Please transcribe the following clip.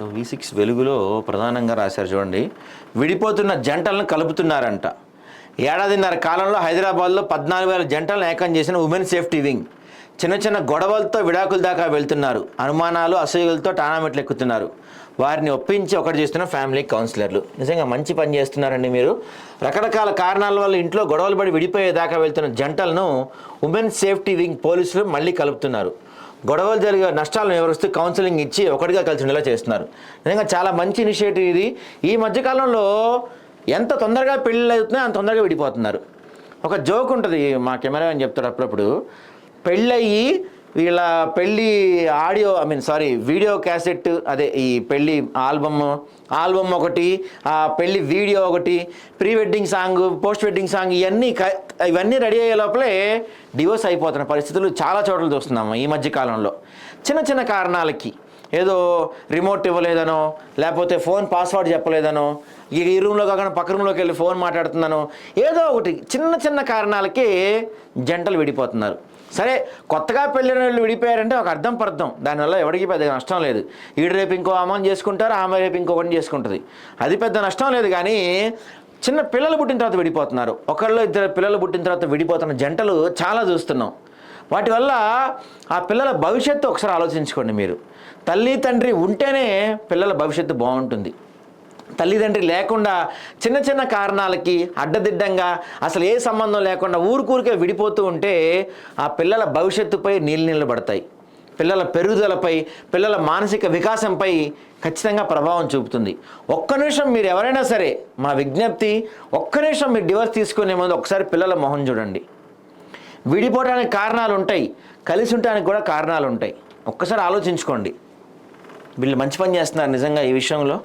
V six వెలుగులో ప్రధానంగా రాశారు చూడండి. విడిపోతున్న జంటలను కలుపుతున్నారంట. ఏడాదిన్నర కాలంలో హైదరాబాద్లో పద్నాలుగు వేల జంటలను ఏకం చేసిన ఉమెన్ సేఫ్టీ వింగ్. చిన్న చిన్న గొడవలతో విడాకుల దాకా వెళ్తున్నారు. అనుమానాలు అసూయలతో టానామెట్లు ఎక్కుతున్నారు వారిని ఒప్పించి ఒకటి చేస్తున్న ఫ్యామిలీ కౌన్సిలర్లు. నిజంగా మంచి పని చేస్తున్నారండి మీరు. రకరకాల కారణాల వల్ల ఇంట్లో గొడవలు పడి విడిపోయేదాకా వెళ్తున్న జంటలను ఉమెన్ సేఫ్టీ వింగ్ పోలీసులు మళ్ళీ కలుపుతున్నారు. గొడవలు జరిగే నష్టాలను వివరిస్తూ కౌన్సిలింగ్ ఇచ్చి ఒకటిగా కలిసి ఉండేలా చేస్తున్నారు. నిజంగా చాలా మంచి ఇనిషియేటివ్ ఇది. ఈ మధ్యకాలంలో ఎంత తొందరగా పెళ్ళిళ్ళు అవుతున్నాయో అంత తొందరగా విడిపోతున్నారు. ఒక జోక్ ఉంటుంది మా కెమెరా అని చెప్తాడు అప్పుడప్పుడు. పెళ్ళయి వీళ్ళ పెళ్ళి audio I mean sorry video cassette అదే ఈ పెళ్ళి ఆల్బమ్ ఆల్బమ్ ఒకటి ఆ పెళ్ళి వీడియో ఒకటి pre wedding song post wedding song ఇవన్నీ క- ఇవన్నీ రెడీ అయ్యే లోపలే డివోర్స్ అయిపోతున్న పరిస్థితులు చాలా చోట్ల చూస్తున్నాము ఈ మధ్య కాలంలో. చిన్న చిన్న కారణాలకి. ఏదో రిమోట్ ఇవ్వలేదనో లేకపోతే ఫోన్ పాస్వర్డ్ చెప్పలేదనో ఈ ఈ రూమ్లో కాకుండా పక్క రూమ్లోకి వెళ్ళి ఫోన్ మాట్లాడుతున్నాను ఏదో ఒకటి చిన్న చిన్న కారణాలకి జంటలు విడిపోతున్నారు. సరే కొత్తగా పెళ్ళిన వాళ్ళు విడిపోయారంటే ఒక అర్థం పర్థం. దానివల్ల ఎవరికి పెద్ద నష్టం లేదు. ఈడు రేపు ఇంకో అమ్మని చేసుకుంటారు ఆమె రేపు ఇంకొకటి చేసుకుంటుంది. అది పెద్ద నష్టం లేదు కానీ చిన్న పిల్లలు పుట్టిన తర్వాత విడిపోతున్నారు. ఒకళ్ళు ఇద్దరు పిల్లలు పుట్టిన తర్వాత విడిపోతున్న జంటలు చాలా చూస్తున్నాం. వాటి వల్ల ఆ పిల్లల భవిష్యత్తు ఒకసారి ఆలోచించుకోండి మీరు. తల్లి తండ్రి ఉంటేనే పిల్లల భవిష్యత్తు బాగుంటుంది. తల్లిదండ్రి లేకుండా చిన్న చిన్న కారణాలకి అడ్డదిడ్డంగా అసలు ఏ సంబంధం లేకుండా ఊరికూరికే విడిపోతూ ఉంటే ఆ పిల్లల భవిష్యత్తుపై నీళ్ళు నిలబడతాయి. పిల్లల పెరుగుదలపై పిల్లల మానసిక వికాసంపై ఖచ్చితంగా ప్రభావం చూపుతుంది. ఒక్క నిమిషం మీరు ఎవరైనా సరే మా విజ్ఞప్తి ఒక్క నిమిషం మీరు డివర్స్ తీసుకునే ముందు ఒకసారి పిల్లల మొహం చూడండి. విడిపోవడానికి కారణాలు ఉంటాయి కలిసి ఉండడానికి కూడా కారణాలు ఉంటాయి ఒక్కసారి ఆలోచించుకోండి. వీళ్ళు మంచి పని చేస్తున్నారు నిజంగా ఈ విషయంలో.